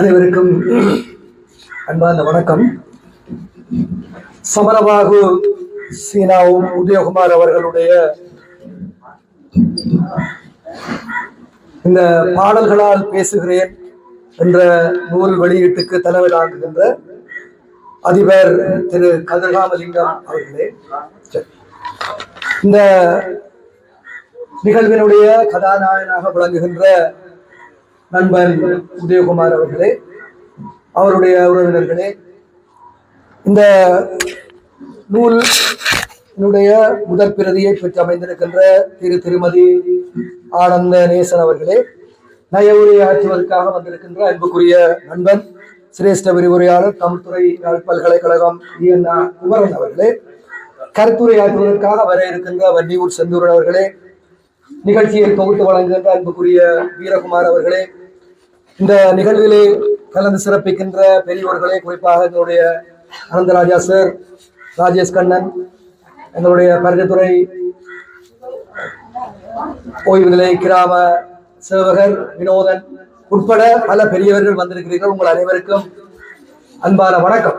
அனைவருக்கும் அன்பார்ந்த வணக்கம். சமரபாகு சீனாவும் உதயகுமார் அவர்களுடைய இந்த பாடல்களால் பேசுகிறேன் என்ற நூல் வெளியீட்டுக்கு தலைமை அதிபர் திரு கதிர்காமலிங்கம் அவர்களே. இந்த நிகழ்வினுடைய கதாநாயகனாக விளங்குகின்ற நண்பர் உதயகுமார் அவர்களே அவருடைய உறவினர்களே இந்த நூலினுடைய முதற் பிரதியை பெற்று அமைந்திருக்கின்ற திரு திருமதி ஆனந்த நேசன் அவர்களே நயவுரை ஆற்றுவதற்காக வந்திருக்கின்ற அன்புக்குரிய நண்பன் சிரேஷ்ட விரிவுரையாளர் தமிழ்துறை பல்கலைக்கழகம் இஎன்ஆ குமரன் அவர்களே கருத்துரையாற்றுவதற்காக வர இருக்கின்ற வன்னியூர் செந்தூரன் அவர்களே நிகழ்ச்சியை தொகுத்து வழங்குகின்ற அன்புக்குரிய வீரகுமார் அவர்களே இந்த நிகழ்விலே கலந்து சிறப்பிக்கின்ற பெரியோர்களே குறிப்பாக எங்களுடைய அனந்தராஜா சார் ராஜேஷ் கண்ணன் எங்களுடைய பரிந்துரை ஓய்வு நிலை கிராம சேவகர் வினோதன் உட்பட பல பெரியவர்கள் வந்திருக்கிறீர்கள். உங்கள் அனைவருக்கும் அன்பான வணக்கம்.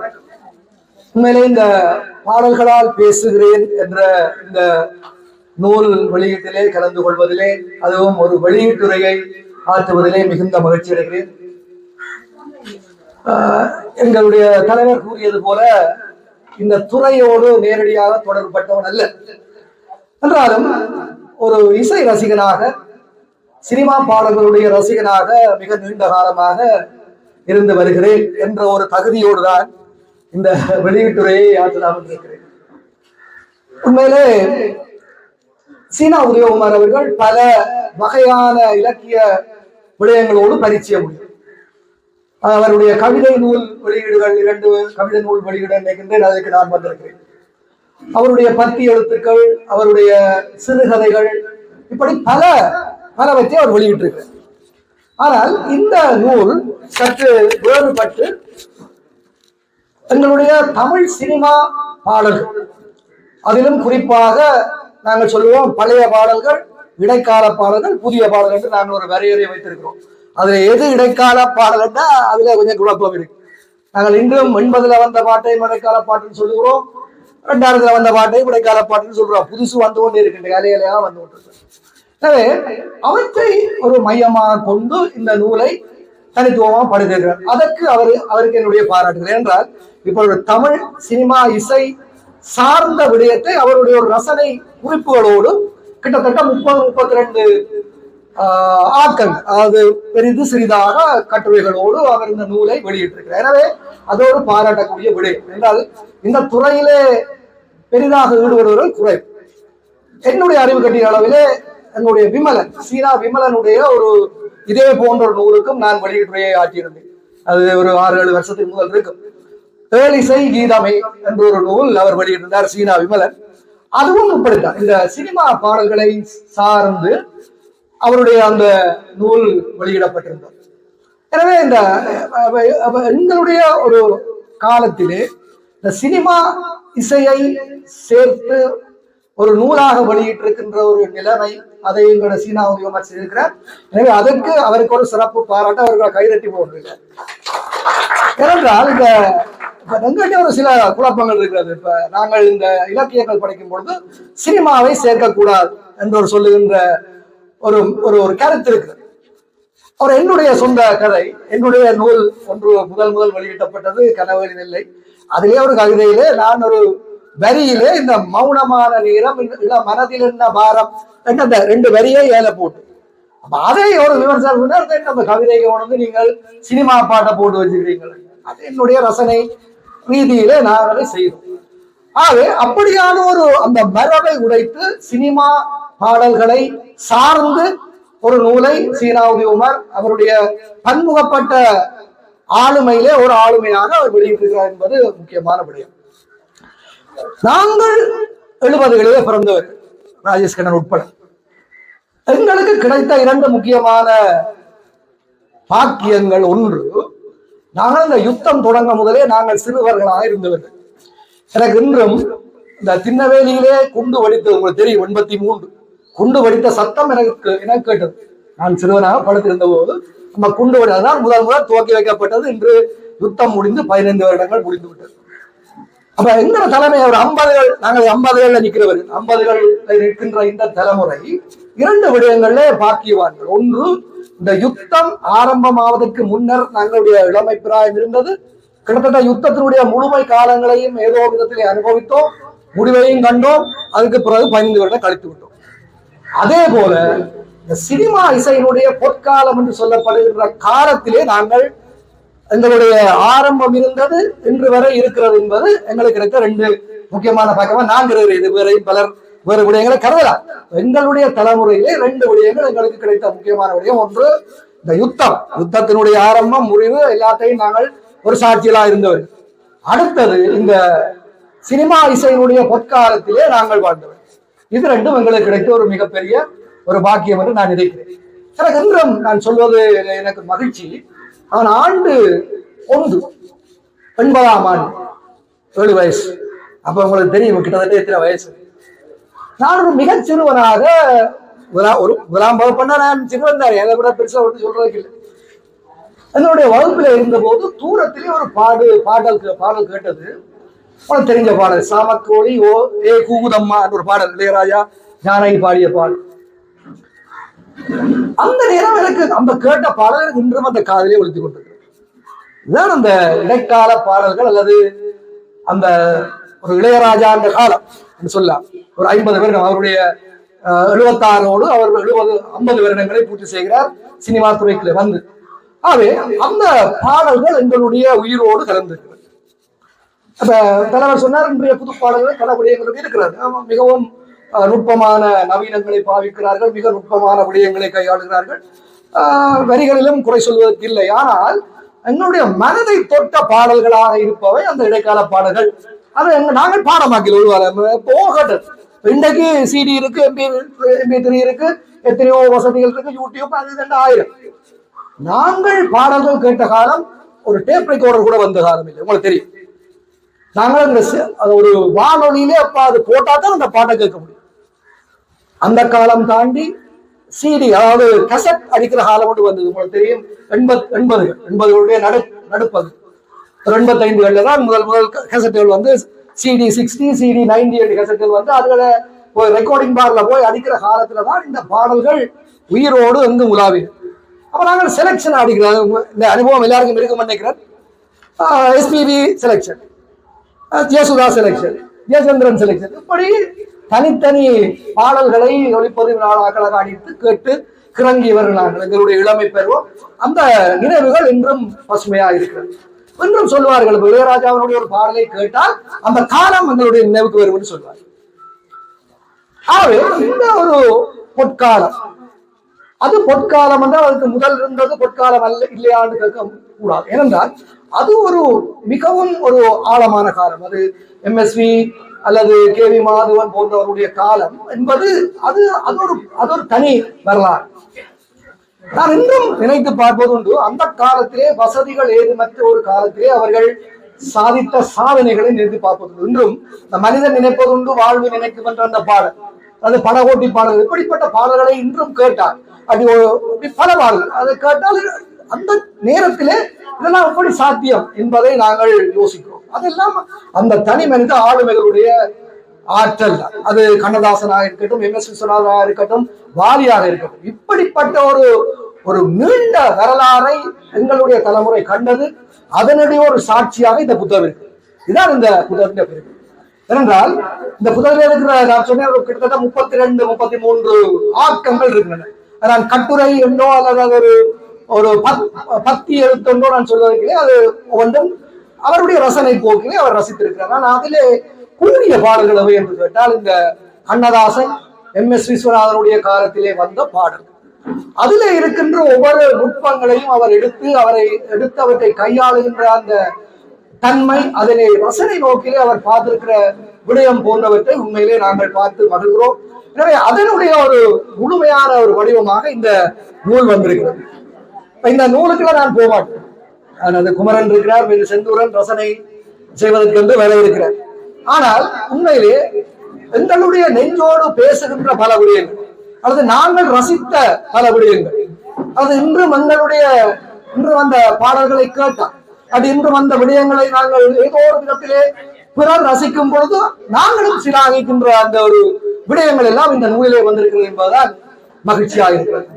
உண்மையிலே இந்த பாடல்களால் பேசுகிறேன் என்ற இந்த நூல் வெளியீட்டிலே கலந்து கொள்வதிலே அதுவும் ஒரு வெளியீட்டுரையை ஆற்றுவதிலே மிகுந்த மகிழ்ச்சி அடைகிறேன். எங்களுடைய தலைவர் கூறியது போல இந்த துறையோடு நேரடியாக தொடர்பட்டவன் அல்ல. என்றாலும் ஒரு இசை ரசிகனாக சினிமா பாடல்களுடைய ரசிகனாக மிக நீண்ட காலமாக இருந்து வருகிறேன் என்ற ஒரு தகுதியோடு தான் இந்த வெளியீட்டுரையை ஆற்றலாம் இருக்கிறேன் உண்மையிலே சீனா உதயகுமார் அவர்கள் பல வகையான இலக்கிய விடயங்களோடு பரிச்சயம் அவருடைய கவிதை நூல் வெளியீடுகள் இரண்டு கவிதை நூல் வெளியீடு நினைக்கின்றேன் அதற்கு நான் வந்திருக்கிறேன். அவருடைய பத்தி எழுத்துக்கள் அவருடைய சிறுகதைகள் இப்படி பல பலவற்றை அவர் வெளியிட்டிருக்கிறார். ஆனால் இந்த நூல் சற்று வேறுபட்டு எங்களுடைய தமிழ் சினிமா பாடல்கள். அதிலும் குறிப்பாக நாங்கள் சொல்லுவோம் பழைய பாடல்கள் இடைக்கால பாடல்கள் புதிய பாடல்கள் என்று நாங்கள் ஒரு வரையறை வைத்திருக்கிறோம். அதுல எது இடைக்கால பாடல்னா அதுல கொஞ்சம் குழப்பம் இருக்கு. நாங்கள் இன்றும் எண்பதுல வந்த பாட்டையும் இடைக்கால பாட்டுன்னு சொல்லுகிறோம். ரெண்டாயிரத்துல வந்த பாட்டையும் இடைக்கால பாட்டுன்னு சொல்றோம். புதுசு வந்து கொண்டே இருக்கின்ற அலையலையாக வந்து கொண்டிருக்கு எனவே அவற்றை ஒரு மையமாக கொண்டு இந்த நூலை தனித்துவமாக படுத்திருக்கிறார். அதற்கு அவர் அவருக்கு என்னுடைய பாராட்டுகள். என்றால் இப்போ ஒரு தமிழ் சினிமா இசை சார்ந்த விடயத்தை அவருடைய ஒரு ரசனை குறிப்புகளோடு கிட்டத்தட்ட முப்பது முப்பத்தி ரெண்டு ஆக்கள் அதாவது பெரிது சிறிதாக கட்டுரைகளோடு அவர் இந்த நூலை வெளியிட்டிருக்கிறார். எனவே அதோடு பாராட்டக்கூடிய விடயம் என்றால் இந்த துறையிலே பெரிதாக ஈடுபடுவர்கள் குறைவு. என்னுடைய அறிவு கட்டிய அளவிலே என்னுடைய விமலன் சீனா விமலனுடைய ஒரு இதே போன்ற ஒரு நூலுக்கும் நான் வெளியீட்டுரையை ஆற்றியிருந்தேன். அது ஒரு ஆறு ஏழு வருஷத்துக்கு முதல் இருக்கும். ஏழிசை கீதமை என்ற ஒரு நூல் அவர் வெளியிட்டிருந்தார் சீனா விமலன். அதுவும் இப்படித்தான். இந்த சினிமா பாடல்களை சார்ந்து அவருடைய அந்த நூல் வெளியிடப்பட்டிருந்தது. எனவே இந்த எங்களுடைய ஒரு காலத்திலே இந்த சினிமா இசையை சேர்த்து ஒரு நூலாக வெளியிட்டிருக்கின்ற ஒரு நிலைமை அதை எங்களோட சீனா உதயமாக செய்திருக்கிறார் எனவே அதற்கு அவருக்கு ஒரு சிறப்பு பாராட்ட. அவர்களை கைதட்டி போடுகிறார் ஏனென்றால் இந்த இப்ப எங்கள்கிட்ட ஒரு சில குழப்பங்கள் இருக்கிறது. இப்ப நாங்கள் இந்த இலக்கியங்கள் படிக்கும் பொழுது சினிமாவை சேர்க்கக்கூடாது என்று ஒரு சொல்லுகின்ற ஒரு ஒரு ஒரு கருத்து இருக்கு அவர் என்னுடைய சொந்த கதை என்னுடைய நூல் ஒன்று முதல் முதல் வெளியிட்டப்பட்டது கனவுகளின் இல்லை. அதிலே ஒரு கவிதையிலே நான் ஒரு வரியிலே இந்த மௌனமான நேரம் இல்ல மனதில் என்ன பாரம் என்ற ரெண்டு வரியை ஏல போட்டு அப்ப அதை ஒரு விமர்சனம் பண்ணார், அந்த நம்ம கவிதைக்கு உணர்ந்து நீங்கள் சினிமா பாட்டை போட்டு வச்சுக்கிறீங்கள் அது என்னுடைய ரசனை. ரீதியிலே நான் அதை செய்தோம். ஆகவே அப்படியான ஒரு அந்த மரபை உடைத்து சினிமா பாடல்களை சார்ந்து ஒரு நூலை சீனாவுதி உமர் அவருடைய பன்முகப்பட்ட ஆளுமையிலே ஒரு ஆளுமையாக அவர் வெளியிட்டிருக்கிறார் என்பது முக்கியமான விடயம். நாங்கள் எழுபதுகளிலே பிறந்தவர். ராஜேஷ் கண்ணன் உட்பட. எங்களுக்கு கிடைத்த இரண்டு முக்கியமான பாக்கியங்கள் ஒன்று நாங்கள் இந்த யுத்தம் தொடங்க முதலே நாங்கள் சிறுவர்களாக இருந்தவர்கள். எனக்கு இன்றும் இந்த திண்ணவேலியிலே குண்டு வெடித்தது உங்களுக்கு தெரியும் எண்பத்தி மூன்று குண்டு வடித்த சத்தம் எனக்கு எனக்கு கேட்டது. நான் சிறுவனாக படுத்திருந்த போது நம்ம குண்டு வெடி முதல் முதல் துவக்கி வைக்கப்பட்டது. இன்று யுத்தம் முடிந்து பதினைந்து வருடங்கள் முடிந்து விட்டது அப்ப எங்க தலைமை ஒரு ஐம்பதுகள் நாங்கள் ஐம்பதுகள்ல நிற்கிறவர் ஐம்பதுகள் நிற்கின்ற இந்த தலைமுறை இரண்டு விடயங்கள்ல பாக்கியவான்கள். ஒன்று இந்த யுத்தம் ஆரம்பமாவதற்கு முன்னர் நாங்களுடைய இளமை பிராயம் இருந்தது. கிட்டத்தட்ட யுத்தத்தினுடைய முழுமை காலங்களையும் ஏதோ விதத்திலே அனுபவித்தோம் முடிவையும் கண்டோம் அதுக்கு பிறகு பதினைந்து வருடம் கழித்து விட்டோம். அதே போல இந்த சினிமா இசையினுடைய பொற்காலம் என்று சொல்லப்படுகின்ற காலத்திலே நாங்கள் எங்களுடைய ஆரம்பம் இருந்தது இன்று வரை இருக்கிறது என்பது எங்களுக்கு கிடைத்த ரெண்டு முக்கியமான பக்கமா நாங்கள் இது வேற பலர் வேறு விடயங்களை கருதலாம். எங்களுடைய தலைமுறையிலே ரெண்டு விடயங்கள் எங்களுக்கு கிடைத்த முக்கியமான விடயம். ஒன்று இந்த யுத்தம். யுத்தத்தினுடைய ஆரம்பம் முடிவு எல்லாத்தையும் நாங்கள் ஒரு சாட்சியலா இருந்தவர். அடுத்தது இந்த சினிமா இசையினுடைய பொற்காலத்திலே நாங்கள் வாழ்ந்தவர். இது ரெண்டும் எங்களுக்கு கிடைத்த ஒரு மிகப்பெரிய ஒரு பாக்கியம் என்று நான் நினைக்கிறேன். எனக்கு இன்றும் நான் சொல்வது எனக்கு மகிழ்ச்சி. அவன் ஆண்டு ஒன்று ஒன்பதாம் ஆண்டு ஏழு வயசு. அப்ப உங்களுக்கு தெரியும் கிட்டத்தட்ட எத்தனை வயசு? நான் ஒரு மிகச் சிறுவனாக ஒரு முதலாம் வகுப்புன்னா நான் சிறுவன் தான். அதை விட பெருசா ஒன்று சொல்றதுக்கு இல்லை. என்னுடைய வகுப்புல இருந்தபோது தூரத்திலே ஒரு பாடு பாடல் கே- பாடல் கேட்டது. உனக்கு தெரிஞ்ச பாடல் சாமக்கோழி ஓ ஏ கூகுதம்மா ஒரு பாடல் இளையராஜா ஞானகி பாடிய பாடல். அந்த நேரம் எனக்கு அந்த கேட்ட பாடல் எனக்கு இன்றும் அந்த காதலே ஒழித்துக் கொண்டிருக்கிறது. இதுதான் அந்த இடைக்கால பாடல்கள் அல்லது அந்த ஒரு இளையராஜா அந்த காலம் என்று சொல்லலாம். ஒரு ஐம்பது வருடம் அவருடைய எழுபத்தாறோடு அவர் எழுபது ஐம்பது வருடங்களை பூர்த்தி செய்கிறார் சினிமா துறைக்குள்ள வந்து. ஆகவே அந்த பாடல்கள் எங்களுடைய உயிரோடு கலந்திருக்கிறது. அப்ப தலைவர் சொன்னார் இன்றைய புது பாடல்கள் பல விடயங்கள் இருக்கிறது மிகவும் நுட்பமான நவீனங்களை பாவிக்கிறார்கள் மிக நுட்பமான விடயங்களை கையாளுகிறார்கள். வரிகளிலும் குறை சொல்வதற்கு இல்லை. ஆனால் எங்களுடைய மனதை தொட்ட பாடல்களாக இருப்பவை அந்த இடைக்கால பாடல்கள். அதை எங்க நாங்கள் பாடமாக்கி ஒருவார போகட்டும். இன்றைக்கு சிடி இருக்கு எம்பி எம்பி த்ரீ இருக்கு எத்தனையோ வசதிகள் இருக்கு யூடியூப் அது ரெண்டு ஆயிரம். நாங்கள் பாடல்கள் கேட்ட காலம் ஒரு டேப் ரெக்கார்டர் கூட வந்த காலம் இல்லை. உங்களுக்கு தெரியும். நாங்கள் அது ஒரு வானொலியிலே அப்ப அது போட்டா தான் அந்த பாட்டை கேட்க முடியும். அந்த காலம் தாண்டி சிடி அதாவது கசட் அடிக்கிற காலம் மட்டும் வந்தது. உங்களுக்கு தெரியும். எண்பத் எண்பதுகள் எண்பதுகளுடைய நடு நடுப்பது ஒரு எண்பத்தைந்துகள்ல தான் முதல் முதல் கசட்டுகள் வந்து சிடி சிக்ஸ்டி சிடி நைன்டி ஏழு கசட்டுகள் வந்து அதுல போய் ரெக்கார்டிங் பார்ல போய் அடிக்கிற காலத்துல தான் இந்த பாடல்கள் உயிரோடு வந்து உலாவி அப்ப நாங்கள் செலெக்ஷன் அடிக்கிறோம் இந்த அனுபவம் எல்லாருக்கும் இருக்கும் நினைக்கிறேன். SPB selection Jayasudha selection Jayachandran selection இப்படி தனித்தனி பாடல்களை ஒளிப்பதிவு நாளாக அடித்து கேட்டு கிறங்கி வருகிறார்கள். எங்களுடைய இளமை பெறுவோம் அந்த நினைவுகள் இன்றும் பசுமையாக இருக்கிறது. இன்றும் சொல்வார்கள் இளையராஜாவினுடைய ஒரு பாடலை கேட்டால் அந்த காலம் எங்களுடைய நினைவுக்கு வரும் என்று சொல்வார்கள். ஆகவே இந்த ஒரு பொற்காலம் அது பொற்காலம் என்றால் அதுக்கு முதல் இருந்தது பொற்காலம் அல்ல இல்லையான்னு கேட்க கூடாது ஏனென்றால் அது ஒரு மிகவும் ஒரு ஆழமான காலம். அது எம்எஸ்வி அல்லது கே வி மாதவன் போன்றவருடைய காலம் என்பது அது அது ஒரு அது ஒரு தனி வரலாறு. நான் இன்னும் நினைத்து பார்ப்பது உண்டு. அந்த காலத்திலே வசதிகள் ஏதுமற்ற ஒரு காலத்திலே அவர்கள் சாதித்த சாதனைகளை நினைத்து பார்ப்பது இன்றும் இந்த மனிதன் நினைப்பதுண்டு வாழ்வு நினைக்கும் என்ற அந்த பாடல். அது படகோட்டி பாடல். இப்படிப்பட்ட பாடல்களை இன்றும் கேட்டார். அப்படி பல பாடல்கள். அதை கேட்டால் அந்த நேரத்திலே இதெல்லாம் எப்படி சாத்தியம் என்பதை நாங்கள் யோசிக்கிறோம். அதெல்லாம் அந்த தனி மனித ஆளுமைகளுடைய ஆற்றல். அது கண்ணதாசனாக இருக்கட்டும் எம் எஸ் விஸ்வநாதனாக இருக்கட்டும் வாரியாக இருக்கட்டும். இப்படிப்பட்ட ஒரு ஒரு நீண்ட வரலாறை எங்களுடைய தலைமுறை கண்டது அதனுடைய ஒரு சாட்சியாக இந்த புத்தகம் இருக்கு. இதான் இந்த புத்தகத்தின் பிறகு ஏனென்றால் இந்த புத்தகத்தில் இருக்கிற நான் சொன்னேன் ஒரு கிட்டத்தட்ட முப்பத்தி ரெண்டு முப்பத்தி மூன்று ஆக்கங்கள் இருக்கின்றன. நான் கட்டுரை என்றோ அல்லது ஒரு ஒரு பத் பத்தி எழுத்தொன்றோ நான் சொல்வதற்கே அது ஒன்றும் அவருடைய ரசனை போக்கிலே அவர் ரசித்திருக்கிறார். ஆனால் அதிலே கூறிய பாடல்கள் அவை என்று கேட்டால் இந்த கண்ணதாசன் எம் எஸ் விஸ்வநாதனுடைய காலத்திலே வந்த பாடல். அதிலே இருக்கின்ற ஒவ்வொரு நுட்பங்களையும் அவர் எடுத்து அவரை எடுத்து அவற்றை கையாளுகின்ற அந்த தன்மை அதிலே ரசனை நோக்கிலே அவர் பார்த்திருக்கிற விடயம் போன்றவற்றை உண்மையிலே நாங்கள் பார்த்து மகிழ்கிறோம். எனவே அதனுடைய ஒரு முழுமையான ஒரு வடிவமாக இந்த நூல் வந்திருக்கிறது. இந்த நூலுக்குள்ள நான் போக அந்த குமரன் இருக்கிறார் மீது செந்தூரன் ரசனை செய்வதற்கென்று வேலை இருக்கிறார். ஆனால் உண்மையிலே எங்களுடைய நெஞ்சோடு பேசுகின்ற பல விடயங்கள் அல்லது நாங்கள் ரசித்த பல விடயங்கள் அது இன்று மங்களுடைய இன்று வந்த பாடல்களை கேட்டால் அது இன்று வந்த விடயங்களை நாங்கள் ஏதோ ஒரு விதத்திலே பிறர் ரசிக்கும் பொழுது நாங்களும் சிலாகிக்கின்ற அந்த ஒரு விடயங்கள் எல்லாம் இந்த நூலிலே வந்திருக்கிறது என்பதுதான் மகிழ்ச்சியாக இருக்கிறது.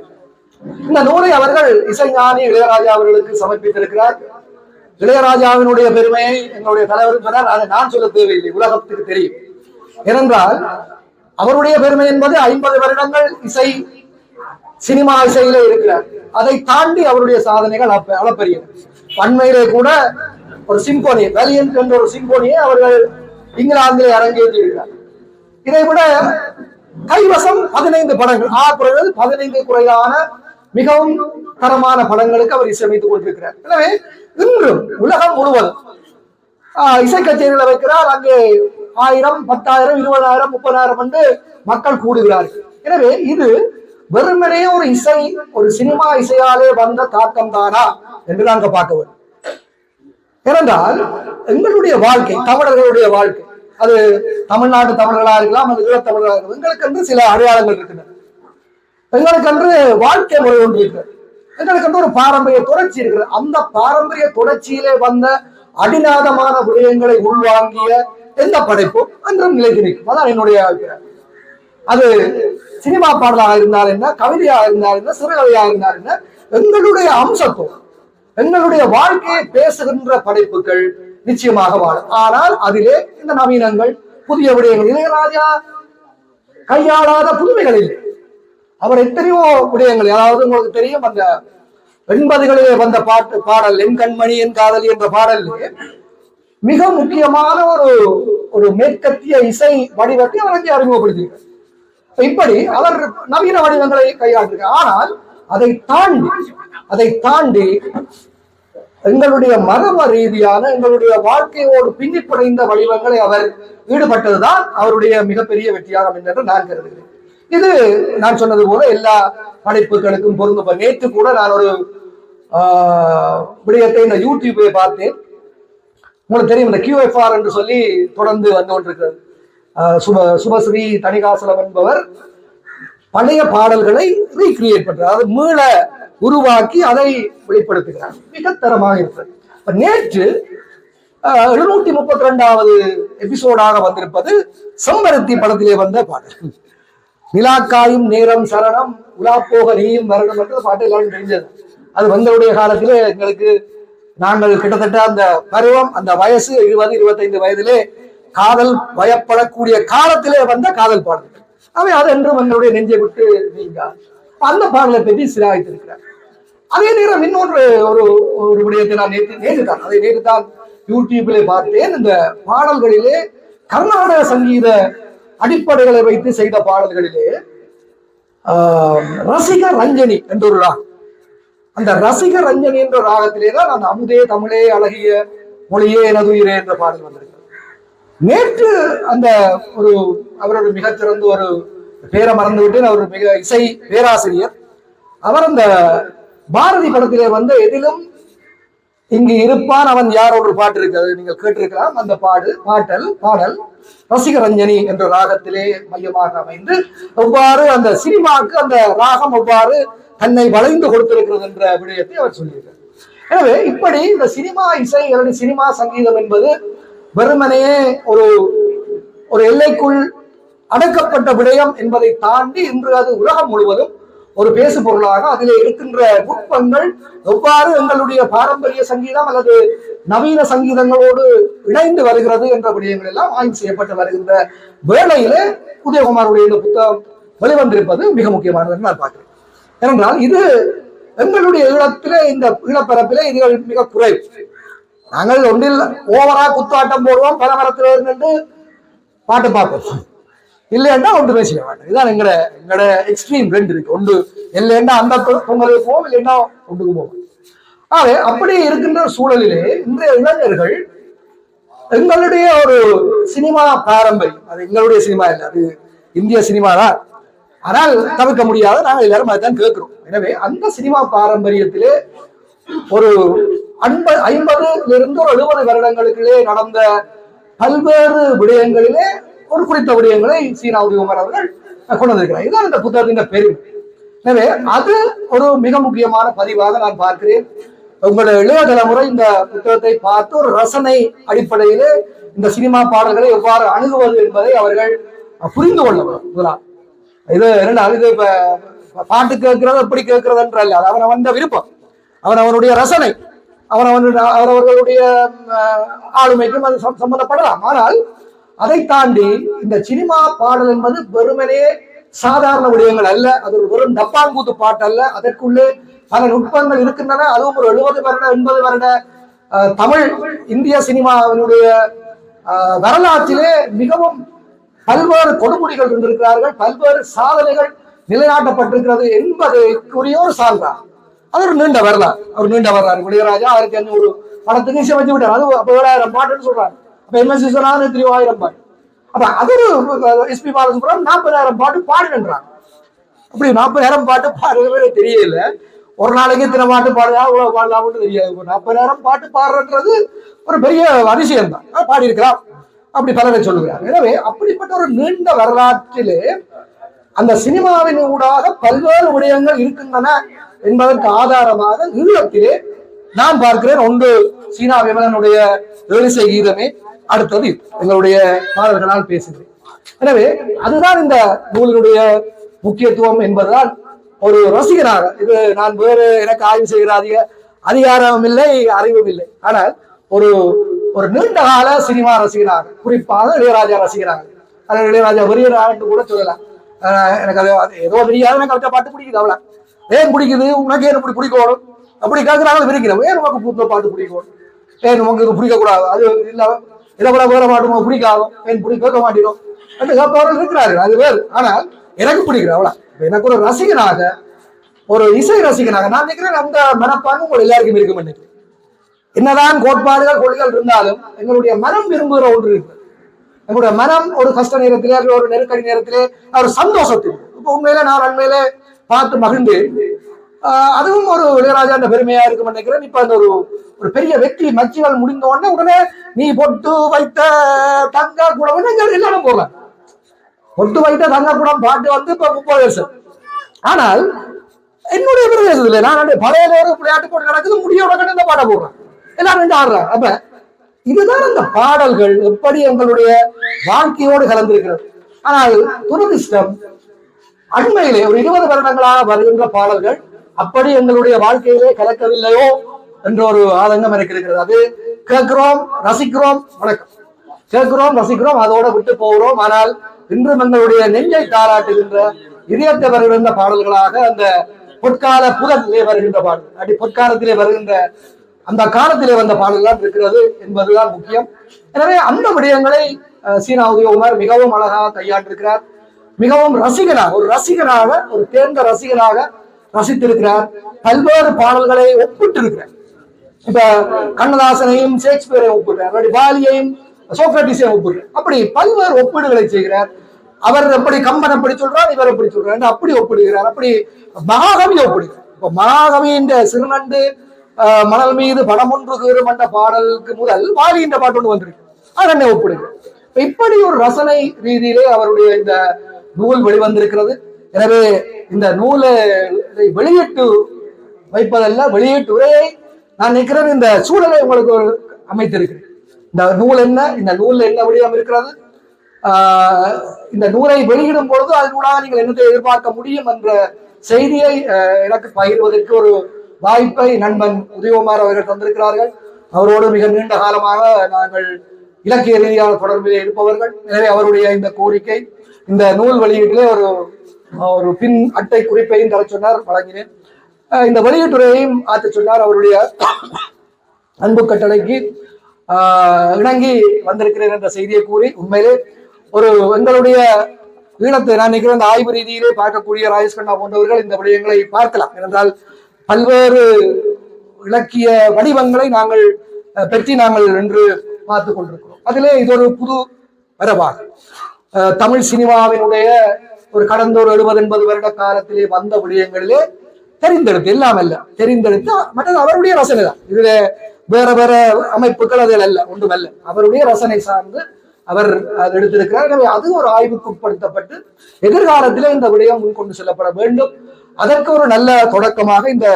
இந்த நூலை அவர்கள் இசைஞானி இளையராஜா அவர்களுக்கு சமர்ப்பித்திருக்கிறார். இளையராஜாவினுடைய பெருமையை எங்களுடைய தலைவர் சொன்னார். அதை நான் சொல்ல தேவையில்லை. உலகத்துக்கு தெரியும். ஏனென்றால் அவருடைய பெருமை என்பது ஐம்பது வருடங்கள் இசை சினிமா இசையில இருக்கிறார். அதை தாண்டி அவருடைய சாதனைகள் அப்ப அளப்பரியது. அண்மையிலே கூட ஒரு சிம்போனி வேலியன்ட் என்ற ஒரு சிம்போனியை அவர்கள் இங்கிலாந்திலே அரங்கேற்றி இருக்கிறார் இதை விட கைவசம் பதினைந்து படங்கள். ஆ குறைகள் பதினைந்து குறையான மிகவும் தரமான படங்களுக்கு அவர் இசையமைத்துக் கொண்டிருக்கிறார். எனவே இன்றும் உலகம் முழுவதும் ஆஹ், இசை கச்சேரியில் வைக்கிறார். அங்கே ஆயிரம் பத்தாயிரம் இருபதாயிரம் முப்பதாயிரம் என்று மக்கள் கூடுகிறார்கள் எனவே இது வெறுமனே ஒரு இசை ஒரு சினிமா இசையாலே வந்த தாக்கம் தானா என்று நாங்கள் பார்க்க வேண்டும். ஏனென்றால் எங்களுடைய வாழ்க்கை தமிழர்களுடைய வாழ்க்கை அது தமிழ்நாட்டு தமிழர்களா இருக்கலாம் அது ஈழத்தமிழர்களாக இருக்கலாம் வந்து சில அடையாளங்கள் இருக்கின்றன. எங்களுக்கென்று வாழ்க்கை முறை ஒன்று இருக்கிறது. எங்களுக்கென்று ஒரு பாரம்பரிய தொடர்ச்சி இருக்கிறது. அந்த பாரம்பரிய தொடர்ச்சியிலே வந்த அடிநாதமான விடயங்களை உள்வாங்கிய எந்த படைப்பும் அன்றும் நிலைத்து நிற்கும். அதான் என்னுடைய அது சினிமா பாடலாக இருந்தால் என்ன கவிதையாக இருந்தால் என்ன சிறுகதையாக இருந்தால் என்ன எங்களுடைய அம்சத்துவம் எங்களுடைய வாழ்க்கையை பேசுகின்ற படைப்புகள் நிச்சயமாக வாழும். ஆனால் அதிலே இந்த நவீனங்கள் புதிய விடயங்கள் இளையராஜா கையாளாத புதுமைகள் இல்லை. அவர் எத்தனையோ விடயங்கள் அதாவது உங்களுக்கு தெரியும் அந்த எண்பதுகளிலே வந்த பாட்டு பாடல் என் கண்மணி என் காதலி என்ற பாடல் மிக முக்கியமான ஒரு ஒரு மேற்கத்திய இசை வடிவத்தை அவர் அங்கே அறிமுகப்படுத்தியிருக்கார். இப்படி அவர் நவீன வடிவங்களை கையாண்டிருக்கார். ஆனால் அதை தாண்டி அதை தாண்டி எங்களுடைய மரப ரீதியான எங்களுடைய வாழ்க்கையோடு பின்னிப்படைந்த வடிவங்களை அவர் ஈடுபட்டதுதான் அவருடைய மிகப்பெரிய வெற்றியாக என்று நான் கருதுகிறேன். இது நான் சொன்னது போல எல்லா படைப்புகளுக்கும் பொருந்தும். நேற்று கூட நான் ஒரு ஆஹ், விடயத்தை இந்த யூடியூபை பார்த்தேன். உங்களுக்கு தெரியும் இந்த கியூஎஃப்ஆர் என்று சொல்லி தொடர்ந்து வந்து கொண்டிருக்கிறது. சுப சுபஸ்ரீ தணிகாசலம் என்பவர் பழைய பாடல்களை ரீக்ரியேட் பண்றார். அதை மீள உருவாக்கி அதை வெளிப்படுத்துகிறார். மிக தரமாக இருக்கிறது. இப்ப நேற்று எழுநூத்தி முப்பத்தி ரெண்டாவது எபிசோடாக வந்திருப்பது செம்பருத்தி படத்திலே வந்த பாடல். நிலாக்காயும் நேரம் சரணம் உலா போக நீயும் வரணும் என்று பாட்டு எல்லாரும் தெரிஞ்சது. அது வந்தவுடைய காலத்திலே எங்களுக்கு நாங்கள் கிட்டத்தட்ட அந்த பருவம் அந்த வயசு இருபது இருபத்தைந்து வயதிலே காதல் வயப்படக்கூடிய காலத்திலே வந்த காதல் பாடல்கள். அவை அது என்றும் எங்களுடைய நெஞ்சை விட்டு நீங்க அந்த பாடலை பற்றி சிலாய்த்திருக்கிறார். அதே நேரம் இன்னொன்று ஒரு ஒரு விடயத்தை நான் நேற்று நேற்று தான் அதை நேற்று தான் யூடியூப்பிலே பார்த்தேன். இந்த பாடல்களிலே கர்நாடக சங்கீத அடிப்படைகளை வைத்து செய்த பாடல்களிலே ரசிக ரஞ்சனி என்ற ஒரு ராகம். அந்த ரசிக ரஞ்சனி என்ற ராகத்திலே தான் அந்த அமுதே தமிழே அழகிய மொழியே எனதுயிரே என்ற பாடல் வந்திருக்கிறது. நேற்று அந்த ஒரு அவரோட மிகச்சிறந்த ஒரு பேரை மறந்து விட்டேன் அவர் மிக இசை பேராசிரியர். அவர் அந்த பாரதி படத்திலே வந்து எதிலும் இங்கு இருப்பான் அவன் யார் ஒரு பாட்டு இருக்கிறது நீங்கள் கேட்டிருக்கலாம். அந்த பாடு பாட்டல் பாடல் ரசிகரஞ்சனி என்ற ராகத்திலே மையமாக அமைந்து எவ்வாறு அந்த சினிமாவுக்கு அந்த ராகம் எவ்வாறு தன்னை வளைந்து கொடுத்திருக்கிறது என்ற விடயத்தை அவர் சொல்லியிருக்கார். எனவே இப்படி இந்த சினிமா இசை அல்லது சினிமா சங்கீதம் என்பது வெறுமனையே ஒரு ஒரு எல்லைக்குள் அடக்கப்பட்ட விடயம் என்பதை தாண்டி இன்று அது உலகம் முழுவதும் ஒரு பேசு பொருளாக அதில் இருக்கின்ற நுட்பங்கள் எவ்வாறு எங்களுடைய பாரம்பரிய சங்கீதம் அல்லது நவீன சங்கீதங்களோடு இணைந்து வருகிறது என்ற விடயங்கள் எல்லாம் ஆய்வு செய்யப்பட்டு வருகின்ற வேளையிலே உதயகுமாருடைய இந்த புத்தகம் வெளிவந்திருப்பது மிக முக்கியமானது என்று நான் பார்க்கிறேன். ஏனென்றால் இது எங்களுடைய ஈழத்திலே இந்த ஈழப்பரப்பிலே இது மிக குறைவு. நாங்கள் ஒன்றில் ஓவரா குத்தாட்டம் போடுவோம் பல மரத்தில் இருந்து பாட்டு பார்ப்போம். இல்லைன்னா ஒன்றுமே செய்ய மாட்டேன். இதான் எங்கட எங்கட எக்ஸ்ட்ரீம் ரெண்டு இருக்கு. ஒன்று இல்லைன்னா அந்த பொங்கலுக்கு போவோம் இல்லைன்னா ஒன்றுக்கு போவோம். ஆகவே அப்படி இருக்கின்ற சூழலிலே இன்றைய இளைஞர்கள் எங்களுடைய ஒரு சினிமா பாரம்பரியம் அது எங்களுடைய சினிமா இல்லை அது இந்திய சினிமா தான் ஆனால் தவிர்க்க முடியாத நாங்கள் எல்லாரும் அதுதான் கேட்கிறோம். எனவே அந்த சினிமா பாரம்பரியத்திலே ஒரு அன்பது ஐம்பதுல இருந்து ஒரு எழுபது வருடங்களுக்குள்ளே நடந்த பல்வேறு விடயங்களிலே ஒரு குறித்த விடயங்களை சீனா உமர் அவர்கள் கொண்டு வந்திருக்கிறார். இதுதான் இந்த புத்தகத்தின் பெருமை எனவே அது ஒரு மிக முக்கியமான பதிவாக நான் பார்க்கிறேன். உங்களுடைய இளைய தலைமுறை இந்த புத்தகத்தை பார்த்து ஒரு ரசனை அடிப்படையிலே இந்த சினிமா பாடல்களை எவ்வாறு அணுகுவது என்பதை அவர்கள் புரிந்து கொள்ள வேண்டும் முதலாம் இது இரண்டாவது இது இப்ப பாட்டு கேட்கிறது எப்படி கேட்கிறதுன்ற அல்ல. அது அவன் அவன் விருப்பம். அவன் அவனுடைய ரசனை அவன் அவன் அவரவர்களுடைய ஆளுமைக்கும் அது சம்பந்தப்படலாம். ஆனால் அதை தாண்டி இந்த சினிமா பாடல் என்பது வெறுமனே சாதாரண விடயங்கள் அல்ல. அது ஒரு வெறும் டப்பாங்கூத்து பாட்டு அல்ல அதற்குள்ளே பல நுட்பங்கள் இருக்கின்றன. அதுவும் ஒரு எழுபது வருட எண்பது வருட தமிழ் இந்திய சினிமாவினுடைய வரலாற்றிலே மிகவும் பல்வேறு கொடுமுடிகள் இருந்திருக்கிறார்கள். பல்வேறு சாதனைகள் நிலைநாட்டப்பட்டிருக்கிறது என்பதற்குரிய ஒரு சான்றா. அது ஒரு நீண்ட வரலாறு. அவர் நீண்ட வரலாறு. இளையராஜா அவருக்கு அந்த ஒரு படத்துக்கு இசைவச்சு விட்டார். அது ஏழாயிரம் பாட்டுன்னு சொல்றாரு அப்ப எம்எஸ் பாட்டு அப்ப அது ஒரு எஸ்பி பாலசுப்ரம் நாற்பதாயிரம் பாட்டு பாடுன்றாங்க அப்படி நாற்பதாயிரம் பாட்டு பாடுறது தெரியல. ஒரு நாளைக்கு இத்தனை பாட்டு பாடுதா இவ்வளவு பாடலாம்னு தெரியாது. நாற்பதாயிரம் பாட்டு பாடுறன்றது ஒரு பெரிய அதிசயம் தான் பாடியிருக்கிறான் அப்படி பலரை சொல்லுகிறார் எனவே அப்படிப்பட்ட ஒரு நீண்ட வரலாற்றிலே அந்த சினிமாவின் ஊடாக பல்வேறு விடயங்கள் இருக்கின்றன என்பதற்கு ஆதாரமாக ஈழத்திலே நான் பார்க்கிறேன். ஒன்று சீனா விமலனுடைய வேலிசை கீதமே. அடுத்தது எங்களுடைய பாடல்களால் பேசுகிறேன். எனவே அதுதான் இந்த நூலினுடைய முக்கியத்துவம் என்பதுதான் ஒரு ரசிகனாக இது நான் வேறு எனக்கு ஆய்வு செய்கிற அதிக அதிகாரம் இல்லை அறிவும் இல்லை. ஆனால் ஒரு ஒரு நீண்ட கால சினிமா ரசிகனாக குறிப்பாக இளையராஜா ரசிகனாக ஆனால் இளையராஜா வெறியரான்னு கூட சொல்லலாம். ஆஹ் எனக்கு அது ஏதோ தெரியாது எனக்கு அவர்கிட்ட பாட்டு பிடிக்குது அவ்வளோ ஏன் பிடிக்குது? உனக்கு ஏன் இப்படி பிடிக்கணும்? அப்படி கேட்குறாங்களும் விரிக்கிறோம். ஏன் உனக்கு புத்த பாட்டு பிடிக்கணும்? ஏன் உனக்கு பிடிக்கக்கூடாது? அது இல்லை இதை கூட வேற பாட்டு பிடிக்காதோ? பெண் பிடி கேட்க மாட்டோம் என்று கேட்பவர்கள் இருக்கிறாரு அது வேறு. ஆனால் எனக்கு பிடிக்கிற அவ்வளோ எனக்கு ஒரு ரசிகனாக ஒரு இசை ரசிகனாக நான் நினைக்கிறேன் அந்த மனப்பாங்கு உங்கள் எல்லாருக்கும் இருக்கும் நினைக்கிறேன். என்னதான் கோட்பாடுகள் கொள்கைகள் இருந்தாலும் எங்களுடைய மனம் விரும்புகிற ஒன்று இருக்கு எங்களுடைய மனம் ஒரு கஷ்ட நேரத்திலே ஒரு நெருக்கடி நேரத்திலே ஒரு சந்தோஷத்தில். இப்போ உண்மையில நான் அண்மையிலே பார்த்து மகிழ்ந்து அதுவும் ஒரு இளையராஜா என்ற பெருமையா இருக்கும் நினைக்கிறேன். இப்ப அந்த ஒரு ஒரு பெரிய வெற்றி மச்சிகள் முடிந்த உடனே உடனே நீ பொட்டு வைத்த தங்க குடம் எல்லாரும் போகலாம். பொட்டு வைத்த தங்க குடம் பாட்டு வந்து இப்ப முப்பது வருஷம். ஆனால் என்னுடைய பிரதேசத்துல நான் பழைய ஒரு விளையாட்டு போட்டு நடக்குது முடியோட கண்டு இந்த பாட போடுறேன். எல்லாரும் ரெண்டு ஆடுறாங்க. அப்ப இதுதான் அந்த பாடல்கள் எப்படி எங்களுடைய வாழ்க்கையோடு கலந்திருக்கிறது. ஆனால் துரதிர்ஷ்டம் அண்மையிலே ஒரு இருபது வருடங்களாக வருகின்ற பாடல்கள் அப்படி எங்களுடைய வாழ்க்கையிலே கலக்கவில்லையோ என்ற ஒரு ஆதங்கம் எனக்கு இருக்கிறது. அது கேட்கிறோம் ரசிக்கிறோம் வணக்கம். கேட்கிறோம் ரசிக்கிறோம் அதோட விட்டு போகிறோம். ஆனால் இன்றும் எங்களுடைய நெஞ்சை தாராட்டுகின்ற இதயத்தை வருகின்ற பாடல்களாக அந்த பொற்கால புலத்திலே வருகின்ற பாடல் அடி பொற்காலத்திலே வருகின்ற அந்த காலத்திலே வந்த பாடல்கள் இருக்கிறது என்பதுதான் முக்கியம். எனவே அந்த விடயங்களை சீனா உதயகுமார் மிகவும் அழகாக கையாண்டிருக்கிறார். மிகவும் ரசிகனாக ஒரு ரசிகனாக ஒரு தேர்ந்த ரசிகனாக ரசித்திருக்கிறார். பல்வேறு பாடல்களை ஒப்பிட்டு இருக்கிறார் இப்ப கண்ணதாசனையும் ஷேக்ஸ்பியரையும் ஒப்பிடுறார். பாலியையும் சோக்ரட்டிஸையும் ஒப்பிடுறார். அப்படி பல்வேறு ஒப்பீடுகளை செய்கிறார். அவர் எப்படி கம்பன் எப்படி சொல்றார் இவர் எப்படி சொல்றார் அப்படி ஒப்பிடுகிறார். அப்படி மகாகவியை ஒப்பிடுகிறார். இப்ப மகாகவியின் சிறுநண்டு ஆஹ், மணல் மீது படம் ஒன்று கீறும் என்ற பாடலுக்கு முதல் வாலியின் பாட்டு ஒன்று வந்திருக்கு. அது என்ன ஒப்பிடுகிறார் இப்படி ஒரு ரசனை ரீதியிலே அவருடைய இந்த நூல் வெளிவந்திருக்கிறது. எனவே இந்த நூலை வெளியிட்டு வைப்பதல்ல வெளியீட்டு உரையை நான் நினைக்கிறேன் இந்த சூழலை உங்களுக்கு அமைத்திருக்கிறேன் இந்த நூல் என்ன இந்த நூலில் என்ன வடிவம் இருக்கிறது? இந்த நூலை வெளியிடும் பொழுது அதனூடாக நீங்கள் என்னத்தை எதிர்பார்க்க முடியும் என்ற செய்தியை எனக்கு பகிர்வதற்கு ஒரு வாய்ப்பை நண்பன் உதயகுமார் அவர்கள் தந்திருக்கிறார்கள். அவரோடு மிக நீண்ட காலமாக நாங்கள் இலக்கிய ரீதியான தொடர்பில் இருப்பவர்கள். எனவே அவருடைய இந்த கோரிக்கை இந்த நூல் வெளியீட்டிலே ஒரு ஒரு பின் அட்டை குறிப்பையும் தர சொன்னார் வழங்கினேன். இந்த வெளியீட்டுரையையும் ஆற்ற சொன்னார் அவருடைய அன்பு கட்டளைக்கு. ஆஹ், இணங்கி வந்திருக்கிறேன் என்ற செய்தியை கூறி உண்மையிலே ஒரு எங்களுடைய ஈழத்தை நான் நினைக்கிறேன் ஆய்வு ரீதியிலே பார்க்கக்கூடிய ராஜேஷ் கண்ணா போன்றவர்கள் இந்த விடயங்களை பார்க்கலாம். ஏனென்றால் பல்வேறு இலக்கிய வடிவங்களை நாங்கள் பற்றி நாங்கள் என்று பார்த்து கொண்டிருக்கிறோம். அதிலே இது ஒரு புது வரவாக தமிழ் சினிமாவினுடைய ஒரு கடந்த ஒரு எழுபது எண்பது வருட காலத்திலே வந்த விடயங்களிலே தெரிந்தெடுத்து எல்லாம் அல்ல தெரிந்தெடுத்து மற்றது அவருடைய ரசனை தான். இதுல வேற வேற அமைப்புகள் அதில் அல்ல ஒன்றும் அல்ல. அவருடைய ரசனை சார்ந்து அவர் அதை எடுத்திருக்கிறார். எனவே அது ஒரு ஆய்வுக்கு உட்படுத்தப்பட்டு எதிர்காலத்திலே இந்த விடயம் முன்கொண்டு செல்லப்பட வேண்டும். அதற்கு ஒரு நல்ல தொடக்கமாக இந்த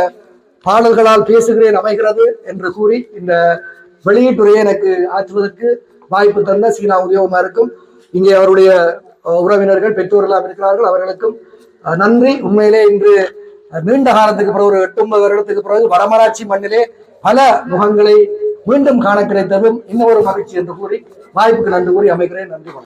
பாடல்களால் பேசுகிறேன் அமைகிறது என்று கூறி இந்த வெளியீட்டுரையை எனக்கு ஆற்றுவதற்கு வாய்ப்பு தந்த சீனா உதயகுமாருக்கும் இங்கே அவருடைய உறவினர்கள் பெற்றோர்களாக இருக்கிறார்கள். அவர்களுக்கும் நன்றி. உண்மையிலே இன்று நீண்ட காலத்துக்கு பிறகு ஒரு எட்டு ஒன்பது வருடத்துக்கு பிறகு வடமராட்சி மண்ணிலே பல முகங்களை மீண்டும் காண கிடைத்ததும் இன்னொரு மகிழ்ச்சி என்று கூறி வாய்ப்புக்கு நன்றி கூறி அமைக்கிறேன். நன்றி